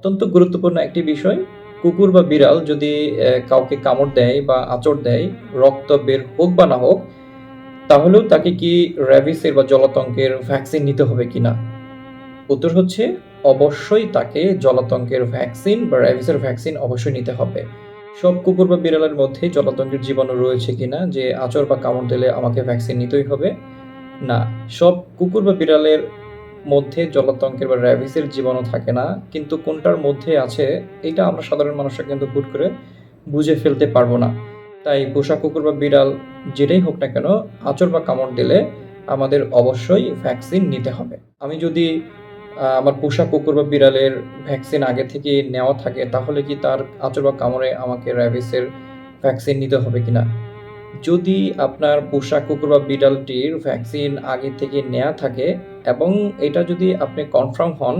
অত্যন্ত গুরুত্বপূর্ণ একটি বিষয়। কুকুর বা বিড়াল যদি কাউকে কামড় দেয় বা আঁচড় দেয়, রক্ত বের হোক বা না হোক, তাহলেও তাকে কি র্যাবিসের বা জলাতঙ্কের ভ্যাকসিন নিতে হবে কিনা উত্তর হচ্ছে, অবশ্যই তাকে জলাতঙ্কের ভ্যাকসিন বা র্যাবিসের ভ্যাকসিন অবশ্যই নিতে হবে। সব কুকুর বা বিড়ালের মধ্যে জলাতঙ্কের জীবাণু রয়েছে কিনা যে আঁচড় বা কামড় দিলে আমাকে ভ্যাকসিন নিতেই হবে? না, সব কুকুর বা বিড়ালের মধ্যে জলাতঙ্কের বা র্যাবিসের জীবাণু থাকে না, কিন্তু কোনটার মধ্যে আছে, এটা আমরা সাধারণ মানুষরা কিন্তু হুট করে বুঝে ফেলতে পারব না। তাই পোষা কুকুর বা বিড়াল যেটাই হোক না কেন আঁচড় বা কামড় দিলে আমাদের অবশ্যই ভ্যাকসিন নিতে হবে। আমি যদি আমার পোষা কুকুর বা বিড়ালের ভ্যাকসিন আগে থেকে নেওয়া থাকে, তাহলে কি তার আঁচড় বা কামড়ে আমাকে র্যাবিসের ভ্যাকসিন নিতে হবে কিনা? যদি আপনার পোষা কুকুর বা বিড়ালটির ভ্যাকসিন আগে থেকে নেওয়া থাকে এবং এটা যদি আপনি কনফার্ম হন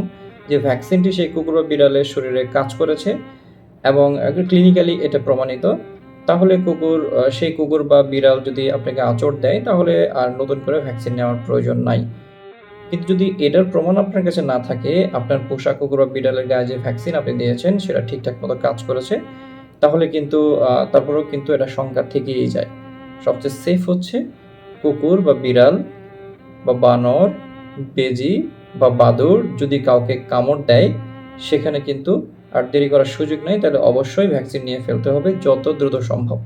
যে ভ্যাকসিনটি সেই কুকুর বা বিড়ালের শরীরে কাজ করেছে এবং ক্লিনিক্যালি এটা প্রমাণিত, তাহলে কুকুর সেই কুকুর বা বিড়াল যদি আপনাকে আঁচড় দেয়, তাহলে আর নতুন করে ভ্যাকসিন নেওয়ার প্রয়োজন নাই। কিন্তু যদি এটার প্রমাণ আপনার কাছে না থাকে, আপনার পোষা কুকুর বা বিড়ালের গায়ে যে ভ্যাকসিন আপনি দিয়েছেন, সেটা ঠিকঠাক মতো কাজ করেছে, তাহলে কিন্তু তারপরেও কিন্তু এটা সংখ্যা থেকেই যায়। সবচেয়ে সেফ হচ্ছে কুকুর বা বিড়াল বা বানর, বেজি বা বাদুর যদি কাউকে কামড় দেয়, সেখানে কিন্তু আর দেরি করার সুযোগ নেই, তাহলে অবশ্যই ভ্যাকসিন নিয়ে ফেলতে হবে যত দ্রুত সম্ভব।